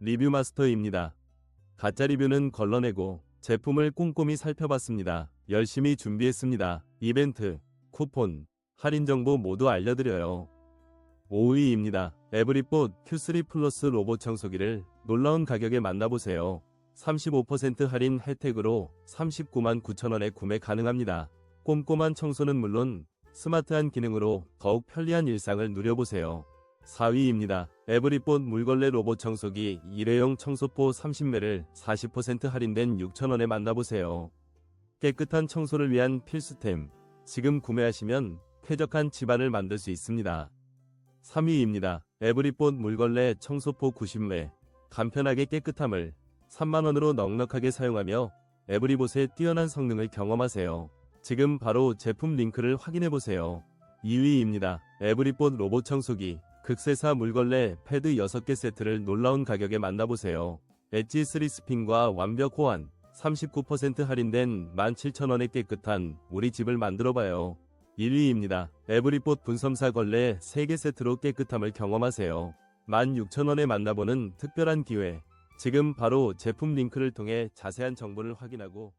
리뷰 마스터입니다. 가짜 리뷰는 걸러내고 제품을 꼼꼼히 살펴봤습니다. 열심히 준비했습니다. 이벤트, 쿠폰, 할인 정보 모두 알려드려요. 5위입니다. 에브리봇 Q3 플러스 로봇 청소기를 놀라운 가격에 만나보세요. 35% 할인 혜택으로 39만 9천원에 구매 가능합니다. 꼼꼼한 청소는 물론 스마트한 기능으로 더욱 편리한 일상을 누려보세요. 4위입니다. 에브리봇 물걸레 로봇 청소기 일회용 청소포 30매를 40% 할인된 6,000원에 만나보세요. 깨끗한 청소를 위한 필수템. 지금 구매하시면 쾌적한 집안을 만들 수 있습니다. 3위입니다. 에브리봇 물걸레 청소포 90매. 간편하게 깨끗함을 3만원으로 넉넉하게 사용하며 에브리봇의 뛰어난 성능을 경험하세요. 지금 바로 제품 링크를 확인해보세요. 2위입니다. 에브리봇 로봇 청소기 극세사 물걸레 패드 6개 세트를 놀라운 가격에 만나보세요. 엣지 3 스핀과 완벽 호환 39% 할인된 17,000원의 깨끗한 우리 집을 만들어봐요. 1위입니다. 에브리봇 분섬사 걸레 3개 세트로 깨끗함을 경험하세요. 16,000원에 만나보는 특별한 기회. 지금 바로 제품 링크를 통해 자세한 정보를 확인하고